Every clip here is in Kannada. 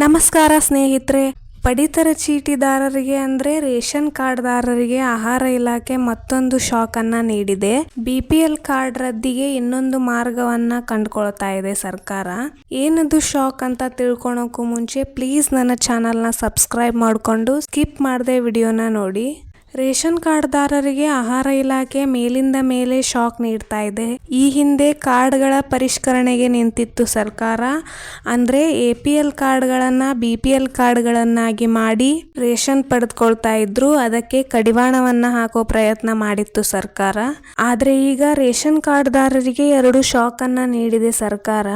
ನಮಸ್ಕಾರ ಸ್ನೇಹಿತರೆ. ಪಡಿತರ ಚೀಟಿದಾರರಿಗೆ ಅಂದ್ರೆ ರೇಷನ್ ಕಾರ್ಡ್ದಾರರಿಗೆ ಆಹಾರ ಇಲಾಖೆ ಮತ್ತೊಂದು ಶಾಕ್ ಅನ್ನ ನೀಡಿದೆ. ಬಿಪಿಎಲ್ ಕಾರ್ಡ್ ರದ್ದಿಗೆ ಇನ್ನೊಂದು ಮಾರ್ಗವನ್ನ ಕಂಡುಕೊಳ್ತಾ ಇದೆ ಸರ್ಕಾರ. ಏನದು ಶಾಕ್ ಅಂತ ತಿಳ್ಕೊಳಕ್ಕೂ ಮುಂಚೆ ಪ್ಲೀಸ್ ನನ್ನ ಚಾನಲ್ನ ಸಬ್ಸ್ಕ್ರೈಬ್ ಮಾಡಿಕೊಂಡು ಸ್ಕಿಪ್ ಮಾಡದೆ ವಿಡಿಯೋನ ನೋಡಿ. ರೇಷನ್ ಕಾರ್ಡ್ದಾರರಿಗೆ ಆಹಾರ ಇಲಾಖೆ ಮೇಲಿಂದ ಮೇಲೆ ಶಾಕ್ ನೀಡ್ತಾ ಇದೆ. ಈ ಹಿಂದೆ ಕಾರ್ಡ್ಗಳ ಪರಿಷ್ಕರಣೆಗೆ ನಿಂತಿತ್ತು ಸರ್ಕಾರ. ಅಂದರೆ ಎ ಪಿ ಎಲ್ ಕಾರ್ಡ್ಗಳನ್ನು ಬಿ ಪಿ ಎಲ್ ಕಾರ್ಡ್ಗಳನ್ನಾಗಿ ಮಾಡಿ ರೇಷನ್ ಪಡೆದುಕೊಳ್ತಾ ಇದ್ರು. ಅದಕ್ಕೆ ಕಡಿವಾಣವನ್ನು ಹಾಕೋ ಪ್ರಯತ್ನ ಮಾಡಿತ್ತು ಸರ್ಕಾರ. ಆದರೆ ಈಗ ರೇಷನ್ ಕಾರ್ಡ್ದಾರರಿಗೆ ಎರಡು ಶಾಕನ್ನು ನೀಡಿದೆ ಸರ್ಕಾರ.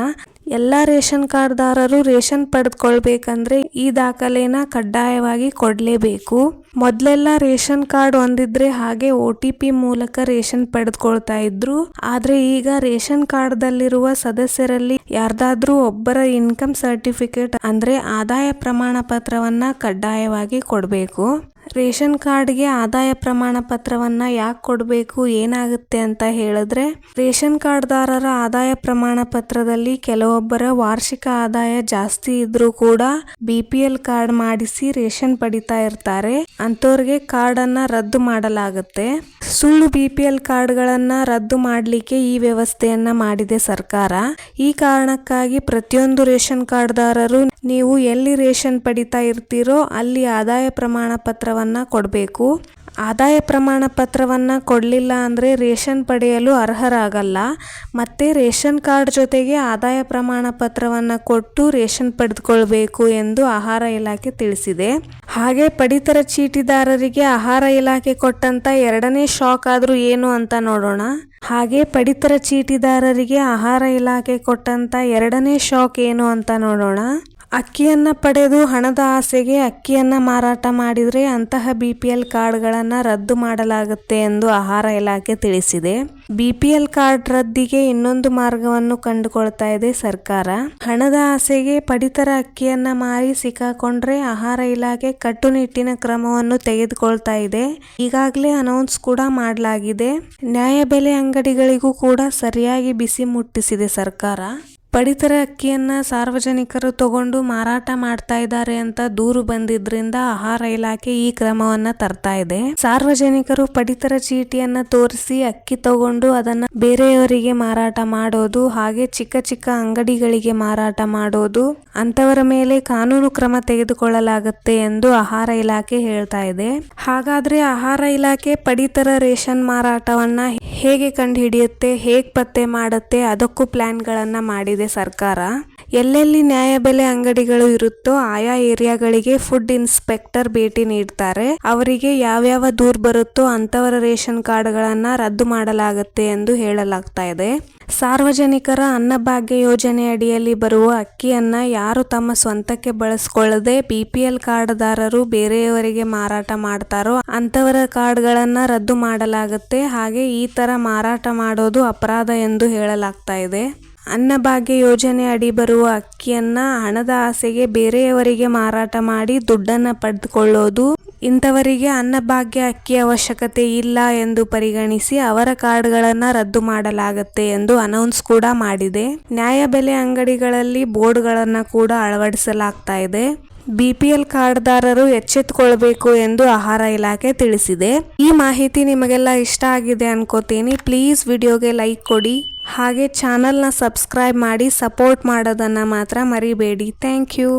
ಎಲ್ಲ ರೇಷನ್ ಕಾರ್ಡ್ದಾರರು ರೇಷನ್ ಪಡೆದುಕೊಳ್ಬೇಕಂದ್ರೆ ಈ ದಾಖಲೆನ ಕಡ್ಡಾಯವಾಗಿ ಕೊಡಲೇಬೇಕು. ಮೊದಲೆಲ್ಲ ರೇಷನ್ ಕಾರ್ಡ್ ಹೊಂದಿದ್ರೆ ಹಾಗೆ ಒ ಟಿ ಪಿ ಮೂಲಕ ರೇಷನ್ ಪಡೆದುಕೊಳ್ತಾ ಇದ್ರು. ಆದ್ರೆ ಈಗ ರೇಷನ್ ಕಾರ್ಡ್ದಲ್ಲಿರುವ ಸದಸ್ಯರಲ್ಲಿ ಯಾರ್ದಾದ್ರೂ ಒಬ್ಬರ ಇನ್ಕಮ್ ಸರ್ಟಿಫಿಕೇಟ್ ಅಂದ್ರೆ ಆದಾಯ ಪ್ರಮಾಣ ಪತ್ರವನ್ನ ಕಡ್ಡಾಯವಾಗಿ ಕೊಡಬೇಕು. ರೇಷನ್ ಕಾರ್ಡ್ಗೆ ಆದಾಯ ಪ್ರಮಾಣ ಪತ್ರವನ್ನ ಯಾಕೆ ಕೊಡಬೇಕು, ಏನಾಗುತ್ತೆ ಅಂತ ಹೇಳಿದ್ರೆ, ರೇಷನ್ ಕಾರ್ಡ್ದಾರರ ಆದಾಯ ಪ್ರಮಾಣ ಪತ್ರದಲ್ಲಿ ಕೆಲವೊಬ್ಬರ ವಾರ್ಷಿಕ ಆದಾಯ ಜಾಸ್ತಿ ಇದ್ರೂ ಕೂಡ ಬಿ ಪಿ ಎಲ್ ಕಾರ್ಡ್ ಮಾಡಿಸಿ ರೇಷನ್ ಪಡಿತಾ ಇರ್ತಾರೆ. ಅಂತವ್ರಿಗೆ ಕಾರ್ಡ್ ಅನ್ನ ರದ್ದು ಮಾಡಲಾಗುತ್ತೆ. ಸುಳ್ಳು ಬಿ ಪಿ ಎಲ್ ಕಾರ್ಡ್ಗಳನ್ನ ರದ್ದು ಮಾಡಲಿಕ್ಕೆ ಈ ವ್ಯವಸ್ಥೆಯನ್ನ ಮಾಡಿದೆ ಸರ್ಕಾರ. ಈ ಕಾರಣಕ್ಕಾಗಿ ಪ್ರತಿಯೊಂದು ರೇಷನ್ ಕಾರ್ಡ್ದಾರರು ನೀವು ಎಲ್ಲಿ ರೇಷನ್ ಪಡಿತಾ ಇರ್ತೀರೋ ಅಲ್ಲಿ ಆದಾಯ ಪ್ರಮಾಣ ಪತ್ರವನ್ನ ಕೊಡಬೇಕು. ಆದಾಯ ಪ್ರಮಾಣ ಪತ್ರವನ್ನು ಕೊಡಲಿಲ್ಲ ಅಂದರೆ ರೇಷನ್ ಪಡೆಯಲು ಅರ್ಹರಾಗಲ್ಲ. ಮತ್ತೆ ರೇಷನ್ ಕಾರ್ಡ್ ಜೊತೆಗೆ ಆದಾಯ ಪ್ರಮಾಣ ಪತ್ರವನ್ನು ಕೊಟ್ಟು ರೇಷನ್ ಪಡೆದುಕೊಳ್ಬೇಕು ಎಂದು ಆಹಾರ ಇಲಾಖೆ ತಿಳಿಸಿದೆ. ಹಾಗೆ ಪಡಿತರ ಚೀಟಿದಾರರಿಗೆ ಆಹಾರ ಇಲಾಖೆ ಕೊಟ್ಟಂತ ಎರಡನೇ ಶಾಕ್ ಆದರೂ ಏನು ಅಂತ ನೋಡೋಣ. ಹಾಗೆ ಪಡಿತರ ಚೀಟಿದಾರರಿಗೆ ಆಹಾರ ಇಲಾಖೆ ಕೊಟ್ಟಂತ ಎರಡನೇ ಶಾಕ್ ಏನು ಅಂತ ನೋಡೋಣ. ಅಕ್ಕಿಯನ್ನ ಪಡೆದು ಹಣದ ಆಸೆಗೆ ಅಕ್ಕಿಯನ್ನು ಮಾರಾಟ ಮಾಡಿದರೆ ಅಂತಹ ಬಿ ಪಿ ಎಲ್ ಕಾರ್ಡ್ಗಳನ್ನು ರದ್ದು ಮಾಡಲಾಗುತ್ತೆ ಎಂದು ಆಹಾರ ಇಲಾಖೆ ತಿಳಿಸಿದೆ. ಬಿ ಪಿ ಎಲ್ ಕಾರ್ಡ್ ರದ್ದಿಗೆ ಇನ್ನೊಂದು ಮಾರ್ಗವನ್ನು ಕಂಡುಕೊಳ್ತಾ ಇದೆ ಸರ್ಕಾರ. ಹಣದ ಆಸೆಗೆ ಪಡಿತರ ಅಕ್ಕಿಯನ್ನು ಮಾರಿ ಸಿಕ್ಕಾಕೊಂಡ್ರೆ ಆಹಾರ ಇಲಾಖೆ ಕಟ್ಟುನಿಟ್ಟಿನ ಕ್ರಮವನ್ನು ತೆಗೆದುಕೊಳ್ತಾ ಇದೆ. ಈಗಾಗಲೇ ಅನೌನ್ಸ್ ಕೂಡ ಮಾಡಲಾಗಿದೆ. ನ್ಯಾಯಬೆಲೆ ಅಂಗಡಿಗಳಿಗೂ ಕೂಡ ಸರಿಯಾಗಿ ಬಿಸಿ ಮುಟ್ಟಿಸಿದೆ ಸರ್ಕಾರ. ಪಡಿತರ ಅಕ್ಕಿಯನ್ನ ಸಾರ್ವಜನಿಕರು ತಗೊಂಡು ಮಾರಾಟ ಮಾಡ್ತಾ ಇದ್ದಾರೆ ಅಂತ ದೂರು ಬಂದಿದ್ರಿಂದ ಆಹಾರ ಇಲಾಖೆ ಈ ಕ್ರಮವನ್ನ ತರ್ತಾ ಇದೆ. ಸಾರ್ವಜನಿಕರು ಪಡಿತರ ಚೀಟಿಯನ್ನ ತೋರಿಸಿ ಅಕ್ಕಿ ತಗೊಂಡು ಅದನ್ನ ಬೇರೆಯವರಿಗೆ ಮಾರಾಟ ಮಾಡೋದು, ಹಾಗೆ ಚಿಕ್ಕ ಚಿಕ್ಕ ಅಂಗಡಿಗಳಿಗೆ ಮಾರಾಟ ಮಾಡೋದು ಅಂತವರ ಮೇಲೆ ಕಾನೂನು ಕ್ರಮ ತೆಗೆದುಕೊಳ್ಳಲಾಗುತ್ತೆ ಎಂದು ಆಹಾರ ಇಲಾಖೆ ಹೇಳ್ತಾ ಇದೆ. ಹಾಗಾದ್ರೆ ಆಹಾರ ಇಲಾಖೆ ಪಡಿತರ ರೇಷನ್ ಮಾರಾಟವನ್ನ ಹೇಗೆ ಕಂಡುಹಿಡಿಯುತ್ತೆ, ಹೇಗೆ ಪತ್ತೆ ಮಾಡುತ್ತೆ, ಅದಕ್ಕೂ ಪ್ಲಾನ್ಗಳನ್ನ ಮಾಡಿದೆ ಸರ್ಕಾರ. ಎಲ್ಲೆಲ್ಲಿ ನ್ಯಾಯಬೆಲೆ ಅಂಗಡಿಗಳು ಇರುತ್ತೋ ಆಯಾ ಏರಿಯಾಗಳಿಗೆ ಫುಡ್ ಇನ್ಸ್ಪೆಕ್ಟರ್ ಭೇಟಿ ನೀಡ್ತಾರೆ. ಅವರಿಗೆ ಯಾವ್ಯಾವ ದೂರ್ ಬರುತ್ತೋ ಅಂತವರ ರೇಷನ್ ಕಾರ್ಡ್ಗಳನ್ನು ರದ್ದು ಮಾಡಲಾಗುತ್ತೆ ಎಂದು ಹೇಳಲಾಗ್ತಾ ಇದೆ. ಸಾರ್ವಜನಿಕರ ಅನ್ನಭಾಗ್ಯ ಯೋಜನೆ ಅಡಿಯಲ್ಲಿ ಬರುವ ಅಕ್ಕಿಯನ್ನ ಯಾರು ತಮ್ಮ ಸ್ವಂತಕ್ಕೆ ಬಳಸ್ಕೊಳ್ಳದೆ ಬಿ ಪಿ ಎಲ್ ಕಾರ್ಡ್ದಾರರು ಬೇರೆಯವರಿಗೆ ಮಾರಾಟ ಮಾಡ್ತಾರೋ ಅಂತವರ ಕಾರ್ಡ್ಗಳನ್ನು ರದ್ದು ಮಾಡಲಾಗುತ್ತೆ. ಹಾಗೆ ಈ ತರ ಮಾರಾಟ ಮಾಡೋದು ಅಪರಾಧ ಎಂದು ಹೇಳಲಾಗ್ತಾ ಇದೆ. ಅನ್ನಭಾಗ್ಯ ಯೋಜನೆ ಅಡಿ ಬರುವ ಅಕ್ಕಿಯನ್ನ ಹಣದ ಆಸೆಗೆ ಬೇರೆಯವರಿಗೆ ಮಾರಾಟ ಮಾಡಿ ದುಡ್ಡನ್ನ ಪಡೆದುಕೊಳ್ಳೋದು ಇಂಥವರಿಗೆ ಅನ್ನಭಾಗ್ಯ, ಅಕ್ಕಿ ಅವಶ್ಯಕತೆ ಇಲ್ಲ ಎಂದು ಪರಿಗಣಿಸಿ ಅವರ ಕಾರ್ಡ್ಗಳನ್ನು ರದ್ದು ಮಾಡಲಾಗುತ್ತೆ ಎಂದು ಅನೌನ್ಸ್ ಕೂಡ ಮಾಡಿದೆ. ನ್ಯಾಯಬೆಲೆ ಅಂಗಡಿಗಳಲ್ಲಿ ಬೋರ್ಡ್ಗಳನ್ನು ಕೂಡ ಅಳವಡಿಸಲಾಗ್ತಾ ಇದೆ. ಎಲ್ ಕಾರ್ಡ್ದಾರರು ಎಚ್ಚೆತ್ತುಕೊಳ್ಬೇಕು ಎಂದು ಆಹಾರ ಇಲಾಖೆ ತಿಳಿಸಿದೆ. ಈ ಮಾಹಿತಿ ನಿಮಗೆಲ್ಲ ಇಷ್ಟ ಆಗಿದೆ ಅನ್ಕೋತೀನಿ. ಪ್ಲೀಸ್ ವಿಡಿಯೋಗೆ ಲೈಕ್ ಕೊಡಿ. ಹಾಗೆ ಚಾನಲ್ನ ಸಬ್ಸ್ಕ್ರೈಬ್ ಮಾಡಿ ಸಪೋರ್ಟ್ ಮಾಡೋದನ್ನು ಮಾತ್ರ ಮರಿಬೇಡಿ. Thank you.